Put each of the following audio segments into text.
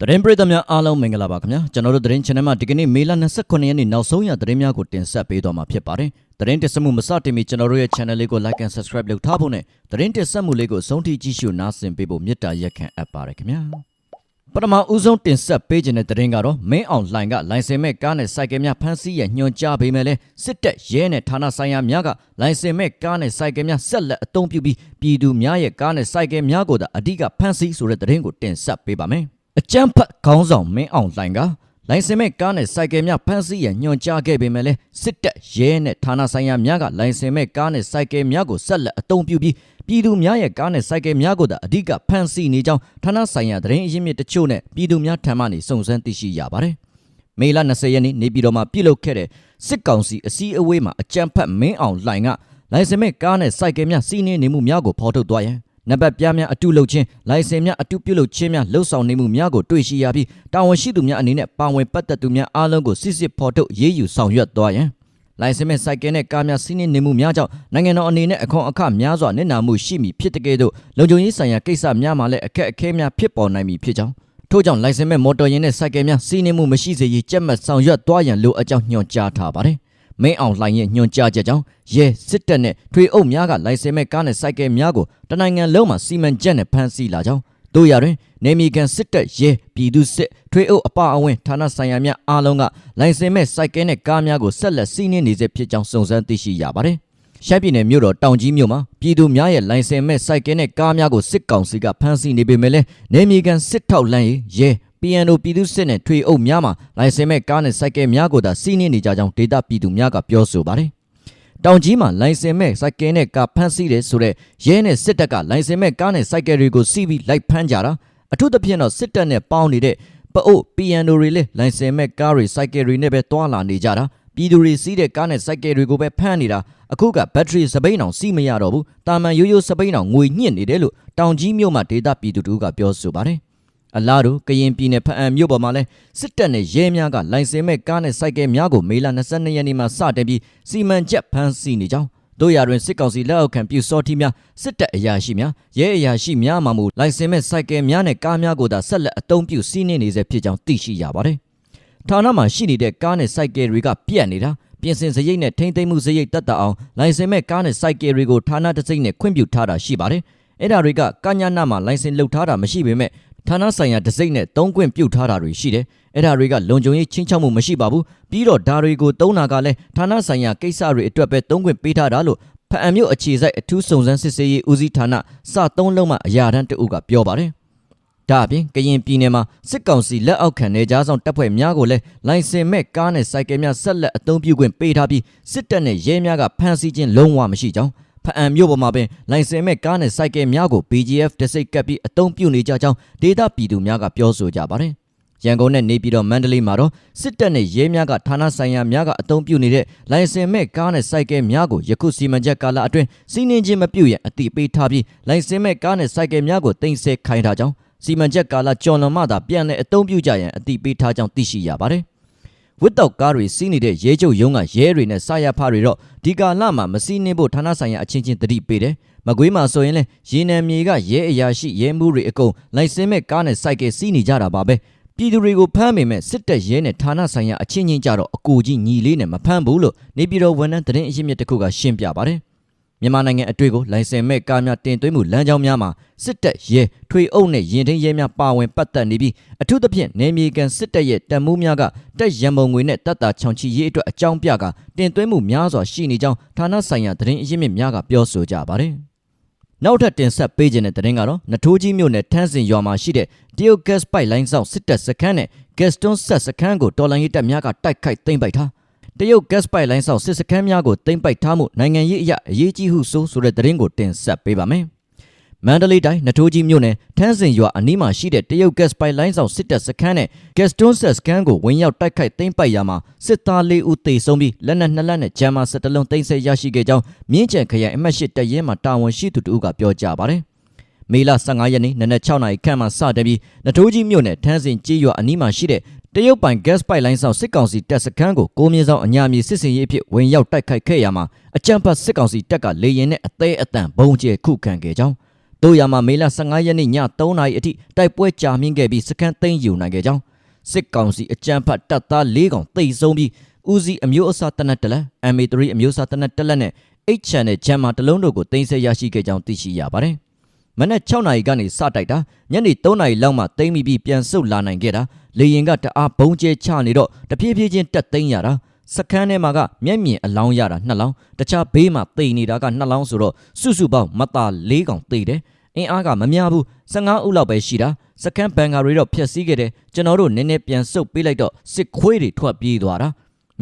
သတင်းပရိသတ်များအားလုံးမင်္ဂလာပါခင်ဗျာကျွန်တော်တို့သတင်း channel မှာဒီကနေ့မေလ29ရက်နေ့နောက်ဆုံးရသတင်းများကိုတင်ဆက်ပေးသွားမှာဖြစ်ပါတယ်သတင်းတင်ဆက်မှုမစတင်မီကျွန်တော်တို့ရဲ့ channel လေးကို like and subscribe လုပ်ထားဖို့နဲ့သတင်းတင်ဆက်မှုလေးကိုဆုံးထိကြည့်ရှုနားဆင်ပေးဖို့မေတ္တာရက်ခံအပ်ပါတယ်ခင်ဗျာပထမဦးဆုံးတင်ဆက်ပေးခြင်းတဲ့သတင်းကတော့မင်းအောင်လှိုင်ကလိုင်စင်မဲ့ကားနဲ့စိုက်ကယ်များဖမ်းဆီးရညွှန်ကြားပေးမယ်လဲစစ်တပ်ရဲနဲ့ဌာနဆိုင်ရာများကလိုင်စင်မဲ့ကားနဲ့စိုက်ကယ်များဆက်လက်အသုံးပြုပြီးပြည်သူများရဲ့ကားနဲ့စိုက်ကယ်များကိုသာအဓိကဖမ်းဆီးဆိုတဲ့သတင်းကိုတင်ဆက်ပေးပါမယ် အကြမ်းဖက်ခေါင်းဆောင်မင်းအောင်လှိုင်ကလိုင်စင်မဲ့ကားနဲ့စိုက်ကယ်များဖမ်းဆီးရညွှန်ကြားခဲ့ပေမဲ့လဲစစ်တပ်ရဲနဲ့ဌာနဆိုင်ရာများကလိုင်စင်မဲ့ကားနဲ့စိုက်ကယ်များကိုဆက်လက်အသုံးပြုပြီးပြည်သူများရဲ့ကားနဲ့စိုက်ကယ်များကိုသာအဓိကဖမ်းဆီးနေကြောင်းဌာနဆိုင်ရာသတင်းအရင်းမြစ်တချို့နဲ့ပြည်သူများထံမှနေစုံစမ်းသိရှိရပါတယ်။မေလ20ရက်နေ့နေပြည်တော်မှာပြုလုပ်ခဲ့တဲ့စစ်ကောင်စီအစည်းအဝေးမှာအကြမ်းဖက်မင်းအောင်လှိုင်ကလိုင်စင်မဲ့ကားနဲ့စိုက်ကယ်များစီးနင်းနေမှုများကိုဖော်ထုတ်သွားရန် နံပါတ်ပြားများအတုလုပ်ခြင်းလိုင်စင်များအတုပြုလုပ်ခြင်းများလှုပ်ဆောင်နေမှုများကိုတွေ့ရှိရပြီးတာဝန်ရှိသူများအနေနဲ့ပါဝင်ပတ်သက်သူများအားလုံးကိုစစ်စစ်ဖော်ထုတ်ရေးယူဆောင်ရွက်သွားရန်လိုင်စင်မဲ့စိုက်ကယ်နဲ့ကားများစီးနင်းနေမှုများကြောင့်နိုင်ငံတော်အနေနဲ့အခွန်အခများစွာနစ်နာမှုရှိမည်ဖြစ်တဲ့ကဲ့သို့လုံခြုံရေးဆိုင်ရာကိစ္စများမှာလည်းအခက်အခဲများဖြစ်ပေါ်နိုင်မည်ဖြစ်ကြောင်းထို့ကြောင့်လိုင်စင်မဲ့မော်တော်ယာဉ်နဲ့စိုက်ကယ်များစီးနင်းမှုမရှိစေရေးကြက်မှတ်ဆောင်ရွက်သွားရန်လိုအပ်ကြောင်းညွှန်ကြားထားပါတယ် မင်းအောင်လှိုင်ရဲ့ညွှန်ကြားချက်ကြောင့်ရဲစစ်တပ်နဲ့ထွေအုပ်များကလိုင်စင်မဲ့ကားနဲ့စိုက်ကယ်များကိုတနိုင်ငံလုံးမှာစီမံချက်နဲ့ဖမ်းဆီးလာကြောင်းတို့ရတွင်နေမီကန်စစ်တပ်ရဲပြည်သူစစ်ထွေအုပ်အပအဝင်ဌာနဆိုင်ရာများအားလုံးကလိုင်စင်မဲ့စိုက်ကယ်နဲ့ကားများကိုဆက်လက်စီးနင်းနေစေဖြစ်ကြောင်းစုံစမ်းသိရှိရပါတယ်ရှမ်းပြည်နယ်မြို့တော်တောင်ကြီးမြို့မှာပြည်သူများရဲ့လိုင်စင်မဲ့စိုက်ကယ်နဲ့ကားများကိုစစ်ကောင်စီကဖမ်းဆီးနေပေမဲ့လည်းနေမီကန်စစ်ထောက်လမ်းရေးရဲ PNO ပြည်သူစစ်နဲ့ထွေအုပ်များမှာလိုင်စင်မဲ့ကားနဲ့စိုက်ကယ်များကိုသာစီးနင်းနေကြကြောင်းဒေတာပြည်သူများကပြောဆိုပါတယ်။တောင်ကြီးမှာလိုင်စင်မဲ့စိုက်ကယ်နဲ့ကားဖမ်းဆီးတယ်ဆိုတဲ့ရဲနဲ့စစ်တပ်ကလိုင်စင်မဲ့ကားနဲ့စိုက်ကယ်တွေကိုစီးပြီးလိုက်ဖမ်းကြတာအထူးသဖြင့်တော့စစ်တပ်နဲ့ပေါင်းနေတဲ့ပအို့ PNO တွေလည်းလိုင်စင်မဲ့ကားတွေစိုက်ကယ်တွေနဲ့ပဲတွာလာနေကြတာပြည်သူတွေစီးတဲ့ကားနဲ့စိုက်ကယ်တွေကိုပဲဖမ်းနေတာအခုကဘက်ထရီစပိန်အောင်စီးမရတော့ဘူးတာမန်ရိုးရိုးစပိန်အောင်ငွေညှစ်နေတယ်လို့တောင်ကြီးမြို့မှာဒေတာပြည်သူတို့ကပြောဆိုပါတယ် အလားတူကရင်ပြည်နယ်ဖအံမြို့ပေါ်မှာလဲစစ်တပ်နဲ့ရဲများကလိုင်စင်မဲ့ကားနဲ့စိုက်ကယ်များကိုမေလ22ရက်နေ့မှာစတင်ပြီးစီမံချက်ဖမ်းဆီးနေကြောင်းတို့ရတွင်စစ်ကောင်စီလက်အောက်ခံပြူစောတိများစစ်တပ်အရာရှိများရဲအရာရှိများမှမူလိုင်စင်မဲ့စိုက်ကယ်များနဲ့ကားများကိုသာဆက်လက်အသုံးပြုစီးနင်းနေစေဖြစ်ကြောင်းသိရှိရပါတယ်။ဌာနမှာရှိနေတဲ့ကားနဲ့စိုက်ကယ်တွေကပြက်နေတာပြင်ဆင်စရိတ်နဲ့ထိမ့်သိမ်းမှုစရိတ်တက်တာအောင်လိုင်စင်မဲ့ကားနဲ့စိုက်ကယ်တွေကိုဌာနတစ်စိမ့်နဲ့ခွင့်ပြုထားတာရှိပါတယ်။အဲ့ဒါတွေကကညာနာမှာလိုင်စင်လုပ်ထားတာမရှိပေမဲ့ ဌာနဆိုင်ရာဒစိမ့်နဲ့သုံးခွင့်ပြုထားတာတွေရှိတယ်။အဲ့ဒါတွေကလုံခြုံရေးချင်းချောက်မှုမရှိပါဘူး။ပြီးတော့ဒါတွေကိုသုံးတာကလည်းဌာနဆိုင်ရာကိစ္စတွေအတွက်ပဲသုံးခွင့်ပေးထားတာလို့ဖအံမြို့အခြေစိုက်အထူးစုံစမ်းစစ်ဆေးရေးဦးစီးဌာနစသုံးလုံးမှအရာတန်းတအုပ်ကပြောပါတယ်။ဒါအပြင်ကရင်ပြည်နယ်မှာစစ်ကောင်စီလက်အောက်ခံနေကြားဆောင်တပ်ဖွဲ့များကိုလည်းလိုင်စင်မဲ့ကားနဲ့စိုက်ကယ်များဆက်လက်အသုံးပြုခွင့်ပေးထားပြီးစစ်တပ်နဲ့ရဲများကဖမ်းဆီးခြင်းလုံးဝမရှိကြောင်း ဖအံမြို့ပေါ်မှာပင်လိုင်စင်မဲ့ကားနဲ့စိုက်ကယ်များကို BGF တစိတ်ကပ်ပြီးအသုံးပြုနေကြကြောင်းဒေသပြည်သူများကပြောဆိုကြပါတယ်။ရန်ကုန်နဲ့နေပြည်တော်မန္တလေးမှာတော့စစ်တပ်နဲ့ရဲများကဌာနဆိုင်ရာများကအသုံးပြုနေတဲ့လိုင်စင်မဲ့ကားနဲ့စိုက်ကယ်များကိုယခုစီမံချက်ကာလအတွင်းစီးနင်းခြင်းမပြုရန်အတိပေးထားပြီးလိုင်စင်မဲ့ကားနဲ့စိုက်ကယ်များကိုတင်ဆက်ခိုင်းထားကြောင်းစီမံချက်ကာလကျော်လွန်မှသာပြန်လည်အသုံးပြုကြရန်အတိပေးထားကြောင်းသိရှိရပါတယ်။ ဝစ်တောက်ကားတွေစီးနေတဲ့ရဲချုပ်ရုံးကရဲတွေနဲ့စာရဖတွေတော့ဒီကာလမှာမစီးနှင်းဖို့ဌာနဆိုင်ရာအချင်းချင်းတတိပေးတယ်။မကွေးမှာဆိုရင်လဲရေနံမြေကရဲအရာရှိရဲမှုတွေအကုန်လိုက်စင်းမဲ့ကားနဲ့စိုက်ကယ်စီးနေကြတာပါပဲ။ပြည်သူတွေကိုဖမ်းမိမဲ့စစ်တပ်ရဲနဲ့ဌာနဆိုင်ရာအချင်းချင်းကြတော့အကူကြီးညီလေးနဲ့မဖမ်းဘူးလို့နေပြည်တော်ဝန်ထမ်းသတင်းအရင်းမြစ်တစ်ခုကရှင်းပြပါတယ်။ မြန်မာနိုင်ငံအတွေ့ကိုလိုင်စင်မဲ့ကားများတင်သွင်းမှုလမ်းကြောင်းများမှာစစ်တပ်ရဲထွေအုပ်နဲ့ရင်ထင်းရဲများပါဝင်ပတ်သက်နေပြီးအထူးသဖြင့်နေမြေကန်စစ်တပ်ရဲ့တံမိုးများကတက်ရံပုံငွေနဲ့တပ်သားချောင်ချီရေးအတွက်အကြောင်းပြကတင်သွင်းမှုများစွာရှိနေကြောင်းဌာနဆိုင်ရာသတင်းအရင်းမြစ်များကပြောဆိုကြပါတယ်။နောက်ထပ်တင်ဆက်ပေးခြင်းတဲ့သတင်းကတော့နထိုးကြီးမြို့နယ်ထန်းစင်ရွာမှာရှိတဲ့တရုတ်ဂက်စ်ပိုက်လိုင်းဆောင်စစ်တပ်စခန်းနဲ့ဂက်စတွန်းဆက်စခန်းကိုတော်လိုင်းရေးတပ်များကတိုက်ခိုက်သိမ်းပိုက်ထား တရုတ် gas pipeline ဆောက်စစ်စခန်းများကိုတင်ပိုက်ထားမှုနိုင်ငံရေးအရအရေးကြီးဟုဆိုဆိုတဲ့သတင်းကိုတင်ဆက်ပေးပါမယ်။မန္တလေးတိုင်းနထိုးကြီးမြို့နယ်ထန်းစင်ရွာအနီးမှာရှိတဲ့တရုတ် gas pipeline ဆောက်စစ်တပ်စခန်းနဲ့ gas stone set စခန်းကိုဝင်ရောက်တိုက်ခိုက်သိမ်းပိုက်ရမှာစစ်သား၄ဦးသေဆုံးပြီးလက်နက်နှစ်လက်နဲ့ဂျမ်မာ၁၁လုံးသိမ်းဆည်းရရှိခဲ့ကြောင်းမြင်းကျန်ခရိုင်အမှတ်၈တပ်ရင်းမှတာဝန်ရှိသူတို့ကပြောကြားပါတယ်။မေလ15ရက်နေ့နနက်6နာရီခန့်မှစတင်ပြီးနထိုးကြီးမြို့နယ်ထန်းစင်ကြီးရွာအနီးမှာရှိတဲ့ တရုတ်ပိုင် gas pipeline ဆောင်စစ်ကောင်စီတပ်စခန်းကိုကိုမြင့်ဆောင်အညာမြေစစ်စင်ရေးအဖြစ်ဝင်ရောက်တိုက်ခိုက်ခဲ့ရမှာအကြမ်းဖက်စစ်ကောင်စီတပ်ကလေရင်နဲ့အသေးအတန်ဘုံကျဲခုခံခဲ့ကြောင်းတတို့ရမှာမေလ15ရက်နေ့ည3နာရီအထိတိုက်ပွဲကြာမြင့်ခဲ့ပြီးစခန်းသိမ်းယူနိုင်ခဲ့ကြောင်းစစ်ကောင်စီအကြမ်းဖက်တပ်သား၄កောင်တိတ်ဆုံးပြီးဦးစီးအမျိုးအစားတနက်တလက် MA3 အမျိုးအစားတနက်တလက်နဲ့ H channel ဂျမ်မာတစ်လုံးတို့ကိုတင်ဆက်ရရှိခဲ့ကြောင်းသိရှိရပါတယ်။ မနက်6နာရီကနေစတိုက်တာညနေ3နာရီလောက်မှသိမ်းပြီးပြန်ဆုတ်လာနိုင်ခဲ့တာလေရင်ကတအားဘုံကျဲချနေတော့တပြေးပြေးချင်းတက်သိမ်းရတာစခန်းထဲမှာကမျက်မြင်အလောင်းရတာနှစ်လောင်းတခြားဘေးမှာတိတ်နေတာကနှစ်လောင်းဆိုတော့စုစုပေါင်းမသား၄កောင်တိတ်တယ်အင်းအားကမများဘူး15ဦးလောက်ပဲရှိတာစကန်ဘန်ကာတွေတော့ဖျက်ဆီးခဲ့တယ်ကျွန်တော်တို့နည်းနည်းပြန်ဆုတ်ပေးလိုက်တော့စစ်ခွေးတွေထွက်ပြေးသွားတာ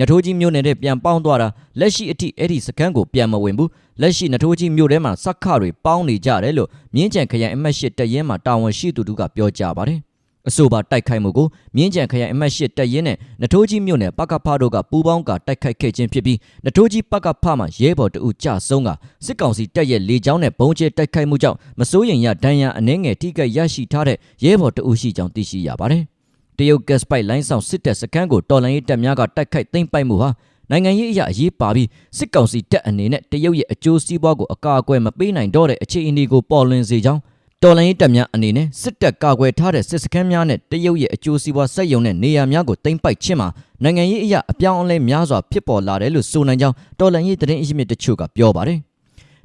နထိုးကြီးမြို့နယ်နဲ့ပြန်ပေါင်းသွားတာလက်ရှိအထိအဲ့ဒီစကန်ကိုပြန်မဝင်ဘူးလက်ရှိနထိုးကြီးမြို့ထဲမှာစက်ခတွေပေါင်းနေကြတယ်လို့မြင်းကြံခရိုင်အမတ်ရှိတရင်မှာတာဝန်ရှိသူတို့ကပြောကြပါတယ်အဆိုပါတိုက်ခိုက်မှုကိုမြင်းကြံခရိုင်အမတ်ရှိတပ်ရင်းနဲ့နထိုးကြီးမြို့နယ်ပကဖတို့ကပူးပေါင်းကတိုက်ခိုက်ခဲ့ခြင်းဖြစ်ပြီးနထိုးကြီးပကဖမှာရဲဘော်တအုပ်ကြဆုံးကစစ်ကောင်စီတပ်ရဲ့လေကြောင်းနဲ့ဘုံကျဲတိုက်ခိုက်မှုကြောင့်မစိုးရိမ်ရဒဏ်ရာအနှဲငယ်ထိခိုက်ရရှိထားတဲ့ရဲဘော်တအုပ်ရှိကြောင်းသိရှိရပါတယ်။ တရုတ်ဂက်စ်ပိုက်လိုင်းဆောင်စစ်တပ်စခန်းကိုတော်လှန်ရေးတပ်များကတိုက်ခိုက်သိမ်းပိုက်မှုဟာနိုင်ငံရေးအရာအရေးပါပြီးစစ်ကောင်စီတပ်အနေနဲ့တရုတ်ရဲ့အကျိုးစီးပွားကိုအကာအကွယ်မပေးနိုင်တော့တဲ့အခြေအနေကိုပေါ်လွင်စေကြောင်းတော်လိုင်းရေးတပ်များအနေနဲ့စစ်တပ်ကာကွယ်ထားတဲ့စစ်စခန်းများနဲ့တရုတ်ရဲ့အကျိုးစီးပွားဆက်ယုံတဲ့နေရာများကိုတင်ပိုက်ခြင်းမှာနိုင်ငံရေးအရာအပြောင်းအလဲများစွာဖြစ်ပေါ်လာတယ်လို့ဆိုနိုင်ကြောင်းတော်လိုင်းရေးတရင်အရှိမြစ်တချို့ကပြောပါတယ်။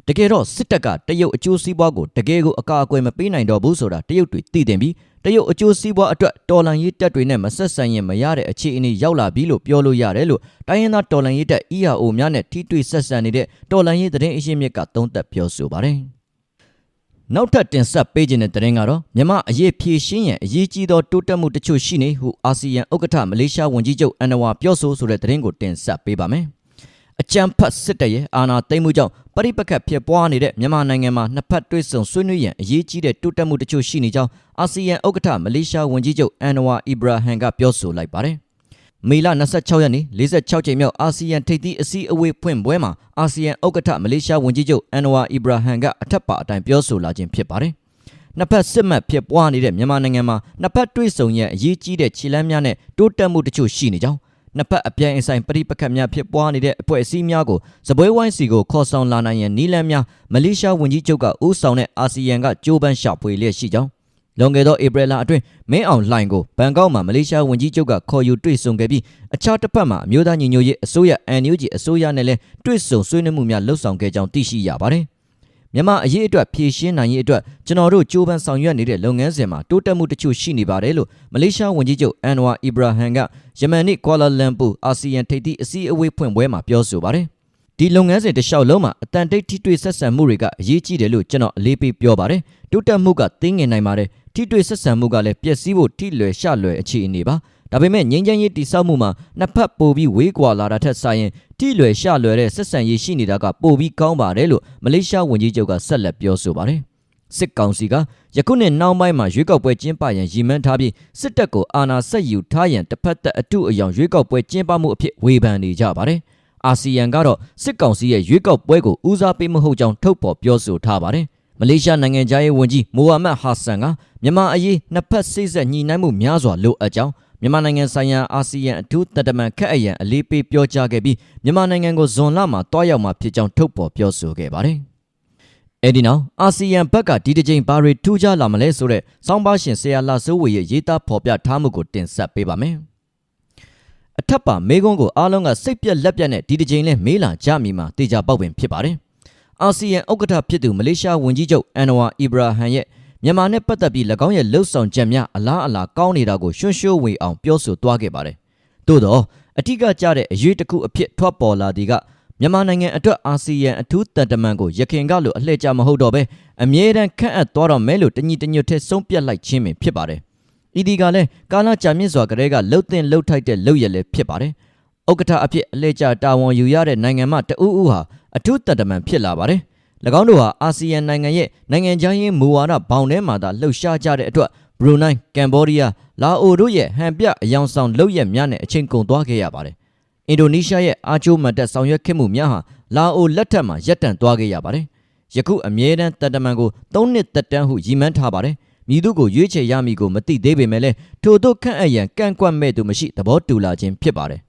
တကယ်တော့စစ်တပ်ကတရုတ်အကျိုးစီးပွားကိုတကယ်ကိုအကာအကွယ်မပေးနိုင်တော့ဘူးဆိုတာတရုတ်တွေသိတင်ပြီးတရုတ်အကျိုးစီးပွားအတွက်တော်လန်ရေးတပ်တွေနဲ့မဆက်ဆံရင်မရတဲ့အခြေအနေရောက်လာပြီလို့ပြောလို့ရတယ်လို့တိုင်းရင်းသားတော်လန်ရေးတပ် EAO များနဲ့ထိတွေ့ဆက်ဆံနေတဲ့တော်လန်ရေးတရင်အရှိမြစ်ကသုံးသပ်ပြောဆိုပါတယ်။နောက်ထပ်တင်ဆက်ပေးခြင်းတဲ့တဲ့ရင်ကတော့မြန်မာအရေးဖြည့်ရှင်းရန်အရေးကြီးသောတိုးတက်မှုတချို့ရှိနေဟုအာဆီယံဥက္ကဋ္ဌမလေးရှားဝန်ကြီးချုပ်အန်နဝါပြောဆိုဆိုတဲ့တဲ့ရင်ကိုတင်ဆက်ပေးပါမယ်။ အကြံဖတ်စစ်တပ်ရဲ့အာဏာသိမ်းမှုကြောင့်ပရိပခတ်ဖြစ်ပွားနေတဲ့မြန်မာနိုင်ငံမှာနှစ်ဖက်တွဲဆုံဆွေးနွေးရန်အရေးကြီးတဲ့တိုးတက်မှုတချို့ရှိနေကြောင်းအာဆီယံဥက္ကဋ္ဌမလေးရှားဝန်ကြီးချုပ်အန်နဝါအီဘရာဟန်ကပြောဆိုလိုက်ပါတယ်။မေလ26ရက်နေ့46ကြိမ်မြောက်အာဆီယံထိပ်သီးအစည်းအဝေးဖွင့်ပွဲမှာအာဆီယံဥက္ကဋ္ဌမလေးရှားဝန်ကြီးချုပ်အန်နဝါအီဘရာဟန်ကအထက်ပါအတိုင်းပြောဆိုလာခြင်းဖြစ်ပါတယ်။နှစ်ဖက်စစ်မှတ်ဖြစ်ပွားနေတဲ့မြန်မာနိုင်ငံမှာနှစ်ဖက်တွဲဆုံရအရေးကြီးတဲ့ခြေလှမ်းများနဲ့တိုးတက်မှုတချို့ရှိနေကြောင်း နှစ်ဖက်အပြိုင်အဆိုင်ပဋိပက္ခများဖြစ်ပွားနေတဲ့အဖွဲ့အစည်းများကိုစပွဲဝိုင်းစီကိုခေါ်ဆောင်လာနိုင်ရန်နီလန်းများမလေးရှားဝန်ကြီးချုပ်ကဦးဆောင်တဲ့အာဆီယံကကြိုးပမ်းရှာဖွေလျက်ရှိကြောင်းလွန်ခဲ့သောဧပြီလအတွင်းမင်းအောင်လှိုင်ကိုဘန်ကောက်မှာမလေးရှားဝန်ကြီးချုပ်ကခေါ်ယူတွေ့ဆုံခဲ့ပြီးအခြားတစ်ဖက်မှာအမျိုးသားညီညွတ်ရေးအစိုးရ NUG အစိုးရနဲ့လည်းတွေ့ဆုံဆွေးနွေးမှုများလှုပ်ဆောင်ခဲ့ကြောင်းသိရှိရပါတယ်။ မြန်မာအရေးအတွက်ဖြည့်ရှင်းနိုင်ရေးအတွက်ကျွန်တော်တို့ကြိုးပမ်းဆောင်ရွက်နေတဲ့လုပ်ငန်းစဉ်မှာတိုးတက်မှုတချို့ရှိနေပါတယ်လို့မလေးရှားဝန်ကြီးချုပ်အန်ဝါအီဘရာဟန်ကယမန်နေ့ကွာလာလမ်ပူအာဆီယံထိပ်သီးအစည်းအဝေးဖွင့်ပွဲမှာပြောဆိုပါတယ်။ဒီလုပ်ငန်းစဉ်တစ်လျှောက်လုံးမှာအတန်တိတ်ထိတွေ့ဆက်ဆံမှုတွေကအရေးကြီးတယ်လို့ကျွန်တော်အလေးပေးပြောပါတယ်။တိုးတက်မှုကသိငင်နိုင်ပါတယ်ထိတွေ့ဆက်ဆံမှုကလည်းပျက်စီးဖို့ထိလွယ်ရှလွယ်အခြေအနေပါ ဒါပေမဲ့ငြိမ်းချမ်းရေးတည်ဆောက်မှုမှာနှစ်ဖက်ပိုပြီးဝေးကွာလာတာထက်ဆိုင်ရင်ထိလွယ်ရှလွယ်တဲ့ဆက်ဆံရေးရှိနေတာကပိုပြီးကောင်းပါတယ်လို့မလေးရှားဝန်ကြီးချုပ်ကဆက်လက်ပြောဆိုပါတယ်စစ်ကောင်စီကယခုနှစ်နောက်ပိုင်းမှာရွေးကောက်ပွဲကျင်းပရန်ရည်မှန်းထားပြီးစစ်တပ်ကိုအာဏာဆက်ယူထားရန်တစ်ဖက်သက်အတုအယောင်ရွေးကောက်ပွဲကျင်းပမှုအဖြစ်ဝေဖန်နေကြပါတယ်။အာဆီယံကတော့စစ်ကောင်စီရဲ့ရွေးကောက်ပွဲကိုဦးစားပေးမဟုတ်ကြောင်းထုတ်ဖော်ပြောဆိုထားပါတယ်။မလေးရှားနိုင်ငံသားရေးဝန်ကြီးမိုဟာမက်ဟာဆန်ကမြန်မာအရေးနှစ်ဖက်စိတ်ဆက်ညှိနှိုင်းမှုများစွာလိုအပ်ကြောင်း မြန်မာနိုင်ငံဆိုင်ရာအာဆီယံအထူးတတမန်ခက်အရန်အလေးပေးပြောကြားခဲ့ပြီးမြန်မာနိုင်ငံကိုဇွန်လမှာတွားရောက်မှာဖြစ်ကြောင်းထုတ်ဖော်ပြောဆိုခဲ့ပါတယ်။အဲဒီနောက်အာဆီယံဘက်ကဒီတစ်ကြိမ်ဘာတွေထူးခြားလာမလဲဆိုတဲ့စောင်းပါရှင်ဆရာလာစိုးဝေရဲ့ရေးသားဖော်ပြထားမှုကိုတင်ဆက်ပေးပါမယ်။အထက်ပါမေကွန်းကိုအားလုံးကစိတ်ပြက်လက်ပြက်နဲ့ဒီတစ်ကြိမ်လဲမေးလာကြမိမှာတေချာပေါက်ပင်ဖြစ်ပါတယ်။အာဆီယံဥက္ကဋ္ဌဖြစ်သူမလေးရှားဝန်ကြီးချုပ်အန်နဝါအီဘရာဟန်ရဲ့ မြန်မာနဲ့ပတ်သက်ပြီး၎င်းရဲ့လှုပ်ဆောင်ချက်များအလားအလာကောင်းနေတာကိုရွှွှရှိုးဝေအောင်ပြောဆိုသွားခဲ့ပါတယ်။သို့တော့အထူးကကြတဲ့အရေးတစ်ခုအဖြစ်ထွက်ပေါ်လာသည်ကမြန်မာနိုင်ငံအတွက်အာဆီယံအထူးတန်တမန်ကိုရခင်ကလိုအလှည့်ကျမဟုတ်တော့ဘဲအမြဲတမ်းခန့်အပ်သွားတော့မယ်လို့တညီတညွတ်ထဲဆုံးပြတ်လိုက်ခြင်းပင်ဖြစ်ပါတယ်။ဤဒီကလည်းကာလကြာမြင့်စွာကလေးကလှုပ်တင်လှုပ်ထိုက်တဲ့လှုပ်ရလည်းဖြစ်ပါတယ်။ဥက္ကဋ္ဌအဖြစ်အလှည့်ကျတာဝန်ယူရတဲ့နိုင်ငံမှတဦးဦးဟာအထူးတန်တမန်ဖြစ်လာပါတယ်။၎ င်းတို့ဟာအာဆီယံနိုင်ငံရဲ့နိုင်ငံခြားရေးမူဝါဒဘောင်ထဲမှာသာလှုပ်ရှားကြတဲ့အတွက်ဘရူနိုင်း၊ကမ်ဘောဒီးယား၊လာအိုတို့ရဲ့ဟန်ပြအယောင်ဆောင်လုပ်ရက်များနဲ့အချိန်ကုန်သွားခဲ့ရပါတယ်။အင်ဒိုနီးရှားရဲ့အာချိုးမတ်တက်ဆောင်ရွက်ခဲ့မှုများဟာလာအိုလက်ထက်မှာရပ်တန့်သွားခဲ့ရပါတယ်။ယခုအမြဲတမ်းတန်တမန်ကို၃နှစ်သက်တမ်းဟုရည်မှန်းထားပါတယ်။မြည်သူကိုရွေးချယ်ရမည်ကိုမသိသေးပေမဲ့လည်းထို့သို့ခန့်အပ်ရန်ကန့်ကွက်မဲ့သူမရှိသဘောတူလာခြင်းဖြစ်ပါတယ်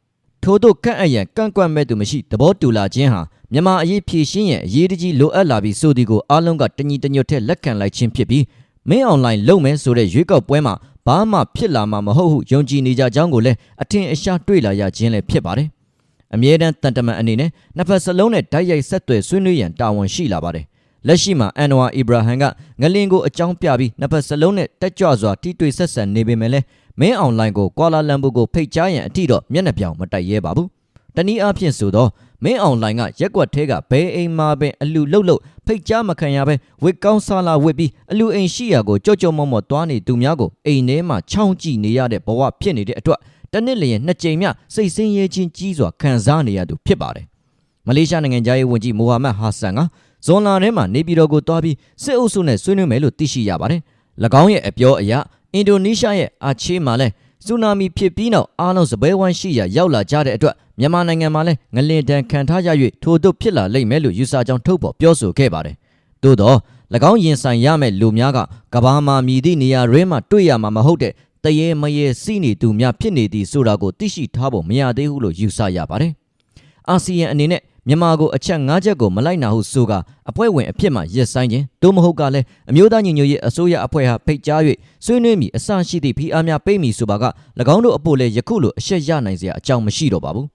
ထို့သို့ကန့်အံ့ရန်ကန့်ကွက်မဲ့သူမရှိသဘောတူလာခြင်းဟာ မြန်မာအရေးဖြည့်ရှင်းရဲ့အရေးတကြီးလိုအပ်လာပြီးဆိုဒီကိုအားလုံးကတညီတညွတ်ထက်လက်ခံလိုက်ခြင်းဖြစ်ပြီးမင်းအွန်လိုင်းလုံမယ်ဆိုတဲ့ရွေးကောက်ပွဲမှာဘာမှဖြစ်လာမှာမဟုတ်ဟုယုံကြည်နေကြကြောင်းကိုလည်းအထင်အရှားတွေ့လာရခြင်းလည်းဖြစ်ပါတယ်။အမြဲတမ်းတန်တမန်အနေနဲ့နှစ်ဖက်စလုံးနဲ့တိုက်ရိုက်ဆက်သွယ်ဆွေးနွေးရန်တာဝန်ရှိလာပါတယ်။လက်ရှိမှာအန်နဝါအီဘရာဟန်ကငလင်ကိုအကြောင်းပြပြီးနှစ်ဖက်စလုံးနဲ့တက်ကြွစွာထိတွေ့ဆက်ဆံနေပေမဲ့လည်းမင်းအွန်လိုင်းကိုကွာလာလမ်ပူကိုဖိတ်ကြားရန်အထိတော့မျက်နှာပြောင်မတိုက်ရဲပါဘူး။တနည်းအားဖြင့်ဆိုတော့ မင်းအွန်လိုင်းကရက်ကွက်ထဲကဘဲအိမ်မှာပင်အလူလုတ်လုတ်ဖိတ်ကြားမခံရဘဲဝစ်ကောင်းဆာလာဝစ်ပြီးအလူအိမ်ရှိရာကိုကြော့ကြော့မော့မော့သွားနေသူများကိုအိမ်ထဲမှာချောင်းကြည့်နေရတဲ့ဘဝဖြစ်နေတဲ့အတွက်တနစ်လျင်နှစ်ကြိမ်မြစိတ်ဆင်းရဲခြင်းကြီးစွာခံစားနေရသူဖြစ်ပါတယ်။မလေးရှားနိုင်ငံသားရေးဝန်ကြီးမိုဟာမက်ဟာဆန်ကဇွန်လထဲမှာနေပြည်တော်ကိုတွားပြီးစစ်အုပ်စုနဲ့ဆွေးနွေးမယ်လို့သိရှိရပါတယ်။၎င်းရဲ့အပြောအရအင်ဒိုနီးရှားရဲ့အာချေးမှာလဲ ဆူနာမီဖြစ်ပြီးနောက်အားလုံးစပွဲဝိုင်းရှိရာရောက်လာကြတဲ့အတွက်မြန်မာနိုင်ငံမှာလည်းငလင်တန်ခံထားရ၍ထို့သို့ဖြစ်လာလိမ့်မယ်လို့ယူဆကြောင်းထုတ်ဖော်ပြောဆိုခဲ့ပါတယ်။သို့တော့၎င်းရင်ဆိုင်ရမယ့်လူများကကဘာမှာမြည်သည့်နေရာရဲမှာတွေ့ရမှာမဟုတ်တဲ့တရေမရေစီးနေသူများဖြစ်နေသည်ဆိုတာကိုသိရှိထားဖို့မရသေးဘူးလို့ယူဆရပါတယ်။အာဆီယံအနေနဲ့ မြန်မာကိုအချက်၅ချက်ကိုမလိုက်နာဟုဆိုကာအဖွဲ့ဝင်အဖြစ်မှရက်ဆိုင်ခြင်းသို့မဟုတ်ကလည်းအမျိုးသားညီညွတ်ရေးအစိုးရအဖွဲ့ဟာဖိတ်ကြား၍ဆွေးနွေးမည်အဆရှိသည့်ဖိအားများပေးမည်ဆိုပါက၎င်းတို့အဖို့လည်းယခုလိုအရှက်ရနိုင်စရာအကြောင်းမရှိတော့ပါဘူး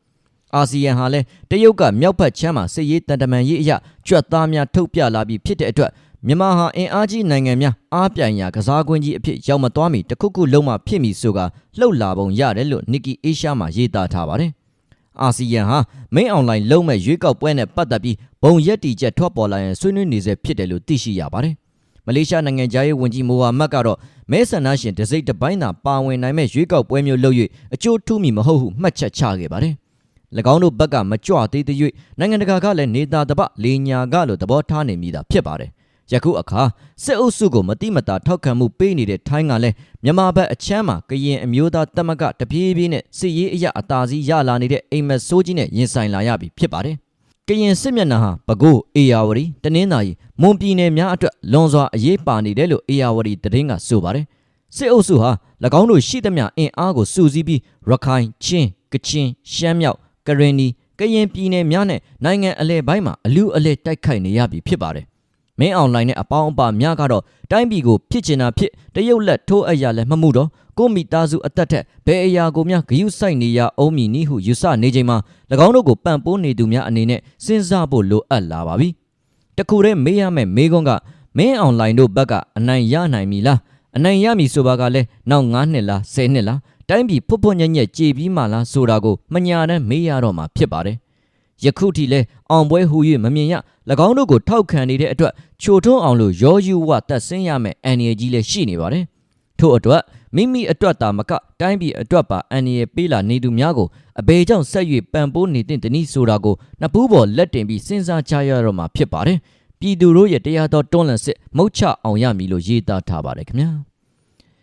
အာဆီယံဟာလည်းတရုတ်ကမြောက်ဘက်ချမ်းမှာစစ်ရေးတန်တမန်ရေးအရာကြွက်သားများထုတ်ပြလာပြီးဖြစ်တဲ့အတွက်မြန်မာဟာအင်အားကြီးနိုင်ငံများအားပြိုင်ရာကစားကွင်းကြီးအဖြစ်ရောက်မသွားမီတခုခုလုံးမှဖြစ်မည်ဆိုကလှုပ်လာပုံရတယ်လို့နီကီအေရှားမှာရေးသားထားပါတယ် အာဆီယံဟာမိန်အွန်လိုင်းလုံးမဲ့ရွေးကောက်ပွဲနဲ့ပတ်သက်ပြီးဘုံရက်တီချက်ထွက်ပေါ်လာရင်ဆွေးနွေးနေစေဖြစ်တယ်လို့သိရှိရပါတယ်။မလေးရှားနိုင်ငံသားရေးဝန်ကြီးမိုဟာမက်ကတော့မဲဆန္ဒရှင်ဒစိတ်တစ်ပိုင်းသာပါဝင်နိုင်မဲ့ရွေးကောက်ပွဲမျိုးလုပ်၍အကျိုးထူးမီမဟုတ်ဟုမှတ်ချက်ချခဲ့ပါတယ်။၎င်းတို့ဘက်ကမကြွသေးသေး၍နိုင်ငံတကာကလည်းနေတာတပလေညာကလို့သဘောထားနေမိတာဖြစ်ပါတယ်။ ယခုအခါစစ်အုပ်စုကိုမတိမတာထောက်ခံမှုပေးနေတဲ့ထိုင်းကလည်းမြန်မာဘက်အချမ်းမှာကရင်အမျိုးသားတမကတပြေးပြေးနဲ့စစ်ရေးအရာအသာစီးရလာနေတဲ့အိမ်မက်ဆိုးကြီးနဲ့ရင်ဆိုင်လာရပြီဖြစ်ပါတယ်။ကရင်စစ်မျက်နှာဟာပဲခူးအေယာဝတီတနင်္သာရီမွန်ပြည်နယ်များအတွက်လွန်စွာအရေးပါနေတယ်လို့အေယာဝတီသတင်းကဆိုပါတယ်။စစ်အုပ်စုဟာ၎င်းတို့ရှိသမျှအင်အားကိုစုစည်းပြီးရခိုင်ချင်းကချင်ရှမ်းမြောက်ကရင်နီကရင်ပြည်နယ်များနဲ့နိုင်ငံအလဲပိုင်းမှာအလူအလဲတိုက်ခိုက်နေရပြီဖြစ်ပါတယ်။ မင်းအွန်လိုင်းနဲ့အပေါင်းအပါများကတော့တိုင်းပြည်ကိုဖြစ်ချင်တာဖြစ်တရုတ်လက်ထိုးအပ်ရလဲမမှုတော့ကိုမိသားစုအသက်ထက်ဘယ်အရာကိုများဂယုစိုက်နေရအောင်မည်နည်းဟုယူဆနေချိန်မှာ၎င်းတို့ကိုပံ့ပိုးနေသူများအနေနဲ့စဉ်းစားဖို့လိုအပ်လာပါပြီ။တခုတည်းမေးရမယ့်မေးခွန်းကမင်းအွန်လိုင်းတို့ဘက်ကအနိုင်ရနိုင်မည်လားအနိုင်ရမည်ဆိုပါကလည်းနောက်9နှစ်လား10နှစ်လားတိုင်းပြည်ဖွတ်ဖွတ်ညက်ညက်ကြည်ပြီးမှလားဆိုတာကိုမညာတမ်းမေးရတော့မှာဖြစ်ပါတယ်။ ယခုထိလဲအောင်ပွဲဟူ၍မမြင်ရ၎င်းတို့ကိုထောက်ခံနေတဲ့အတွက်ချိုထွန်းအောင်လို့ရောယူဝတက်ဆင်းရမယ့်အန်ရီကြီးလည်းရှိနေပါတယ်။ထို့အတွက်မိမိအတွက်သာမကတိုင်းပြည်အတွက်ပါအန်ရီပေးလာနေသူများကိုအဘေကြောင့်ဆက်၍ပံ့ပိုးနေတဲ့တနည်းဆိုတာကိုနှစ်ပူးပေါ်လက်တင်ပြီးစဉ်းစားကြရတော့မှာဖြစ်ပါတယ်။ပြည်သူတို့ရဲ့တရားတော်တွန်းလှန်စစ်မုတ်ချအောင်ရမည်လို့ရေးသားထားပါတယ်ခင်ဗျာ။